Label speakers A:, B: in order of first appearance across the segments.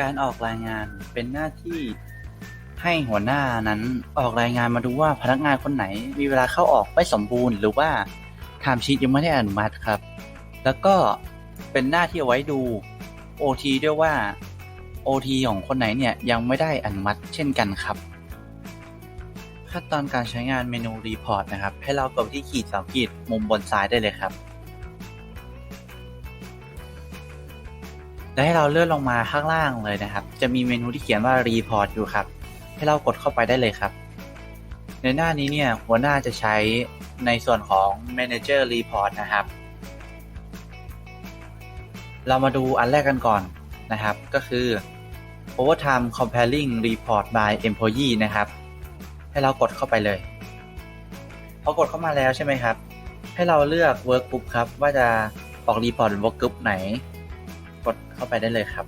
A: การออกรายงานเป็นหน้าที่ให้หัวหน้านั้นออกรายงานมาดูว่าพนักงานคนไหนมีเวลาเข้าออกไม่สมบูรณ์ หรือว่าไทม์ชีตยังไม่ได้อนุมัติครับ แล้วก็เป็นหน้าที่เอาไว้ดู OT ด้วยว่า OT ของคนไหนเนี่ยยังไม่ได้อนุมัติเช่นกันครับ ขั้นตอนการใช้งานเมนูรีพอร์ตนะครับ ให้เรากดที่ขีดสองขีดมุมบนซ้ายได้เลยครับ และให้เราเลื่อนลงมาข้างล่างเลยนะครับ จะมีเมนูที่เขียนว่า Report อยู่ครับ ให้เรากดเข้าไปได้เลยครับ ในหน้านี้เนี่ยหัวหน้าจะใช้ในส่วนของ Manager Report นะครับ เรามาดูอันแรกกันก่อนนะครับ ก็คือ Overtime Comparing Report by Employee นะครับ ให้เรากดเข้าไปเลย พอกดเข้ามาแล้วใช่ไหมครับ ให้เราเลือก Work Group ครับ ว่าจะออก Report เป็น Work Group ไหน กดเข้าไปได้เลยครับ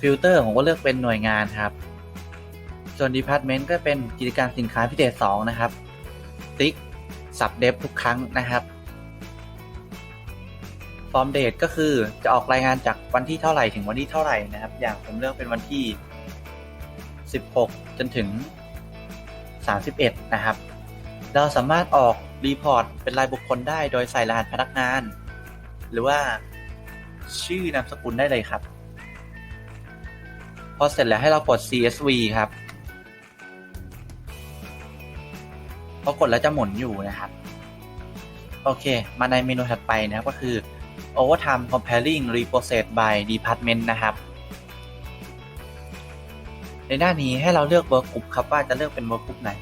A: ฟิลเตอร์ผมก็เลือกเป็นหน่วยงานครับ ส่วน Department ก็เป็นกิจการสินค้าพิเศษ2นะครับ ติ๊กสับเดฟทุกครั้งนะครับฟอร์มเดทก็คือจะออกรายงานจากวันที่เท่าไหร่ถึงวันที่เท่าไหร่นะครับ อย่างผมเลือกเป็นวันที่ 16 จนถึง 31 นะครับ เราสามารถออกรีพอร์ตเป็นรายบุคคลได้โดยใส่รหัสพนักงาน หรือว่า ชื่อนามสกุลได้เลยครับ พอเสร็จแล้วให้เรากด CSV ครับพอกดแล้วจะหมุนอยู่นะครับ โอเค มาในเมนูถัดไปนะครับก็คือ Overtime Comparing Reprocess by Department นะครับ ในหน้านี้ให้เราเลือก Work Group ครับว่าจะเลือกเป็น Work Group ไหน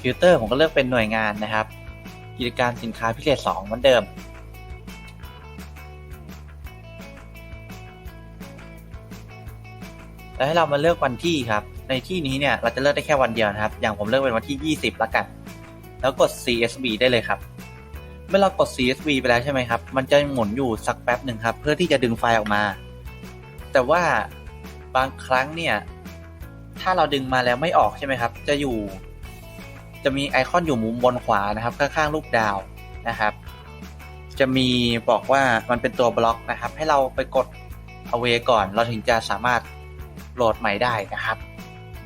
A: ฟิลเตอร์ผมก็เลือกเป็นหน่วยงานนะครับ กิจการสินค้าพิเศษ 2 เหมือนเดิม แล้วให้เรามาเลือกวันที่ครับ ในที่นี้เนี่ยเราจะเลือกได้แค่วันเดียวนะครับ อย่างผมเลือกเป็นวันที่ 20ละกัน แล้วกด CSV ได้เลยครับ เมื่อเรากด CSV ไปแล้วใช่ไหมครับ มันจะหมุนอยู่สักแป๊บหนึ่งครับ เพื่อที่จะดึงไฟล์ออกมา แต่ว่าบางครั้งเนี่ย ถ้าเราดึงมาแล้วไม่ออกใช่ไหมครับ จะอยู่ จะมีไอคอนอยู่มุมบนขวานะครับ ข้างๆรูปดาวนะครับ จะมีบอกว่ามันเป็นตัวบล็อกนะครับ ให้เราไปกด away ก่อน เราถึงจะสามารถ โหลดใหม่ได้นะครับ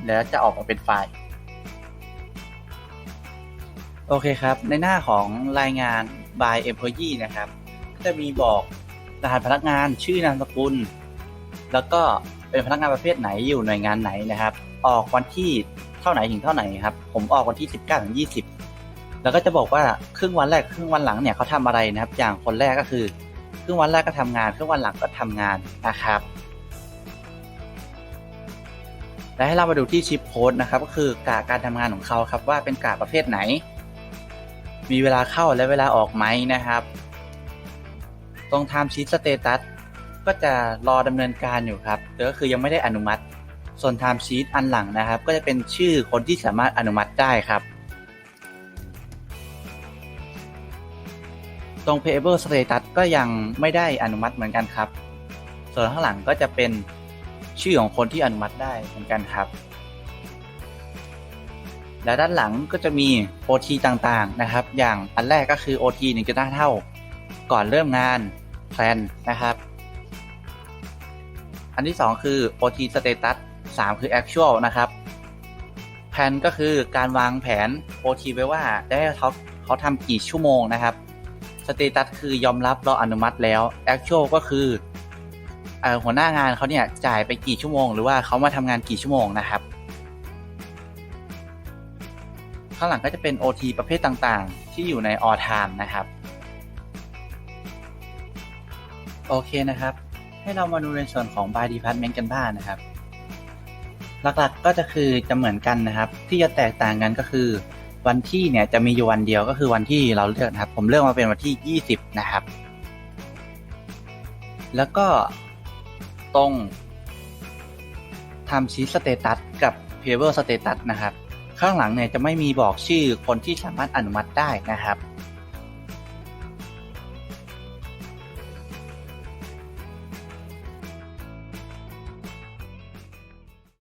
A: แล้วจะออกมาเป็นไฟล์ โอเคครับ ในหน้าของรายงาน by employee นะครับก็จะมีบอกรหัสพนักงานชื่อนามสกุล แล้วก็เป็นพนักงานประเภทไหนอยู่หน่วยงานไหนนะครับ ออกวันที่เท่าไหนถึงเท่าไหนครับ ผมออกวันที่ 19ถึง20 แล้วก็จะบอกว่าครึ่งวันแรกครึ่งวันหลังเนี่ยเขาทำอะไรนะครับ อย่างคนแรกก็คือ ครึ่งวันแรกก็ทำงาน ครึ่งวันหลังก็ทำงานนะครับ และให้เรามาดูที่ชิปโค้ดนะครับ ก็คือกะการทำงานของเขาครับว่าเป็นกะประเภทไหน มีเวลาเข้าและเวลาออกไหมนะครับ ตรง Time Sheet Status ก็จะรอดำเนินการอยู่ครับแต่ก็คือยังไม่ได้อนุมัติ ส่วน Time Sheet อันหลังนะครับ ก็จะเป็นชื่อคนที่สามารถอนุมัติได้ครับ ตรง Payable Status ก็ยังไม่ได้อนุมัติเหมือนกันครับ ส่วนข้างหลังก็จะเป็น ชื่อของคนที่อนุมัติได้เหมือนกันครับ และด้านหลังก็จะมี OT ต่างๆนะครับ อย่างอันแรกก็คือ OT 1.5เท่า ก่อนเริ่มงานแพลนนะครับ อันที่ 2 คือ OT status 3 คือ actual นะครับแผนก็คือการวางแผน OT ไว้ว่าได้เขาเขาทำกี่ชั่วโมงนะครับ status คือยอมรับเราอนุมัติแล้ว actual ก็คือ หัวหน้างานเขาเนี่ยจ่ายไปกี่ชั่วโมง หรือว่าเขามาทำงานกี่ชั่วโมงนะครับ ข้างหลังก็จะเป็น OT ประเภทต่างๆ ที่อยู่ใน all time นะครับ โอเคนะครับ ให้เรามาดูในส่วนของ by department กันบ้างนะครับ หลักๆก็จะคือจะเหมือนกันนะครับ ที่จะแตกต่างกันก็คือ วันที่เนี่ยจะมีอยู่วันเดียวก็คือวันที่เราเลือกนะครับ ผมเลือกมาเป็นวันที่ 20 นะครับแล้วก็ ตรงทำชีสเตตัสกับเพเวอร์สเตตัสนะครับ ข้างหลังเนี่ยจะไม่มีบอกชื่อคนที่สามารถอนุมัติได้นะครับ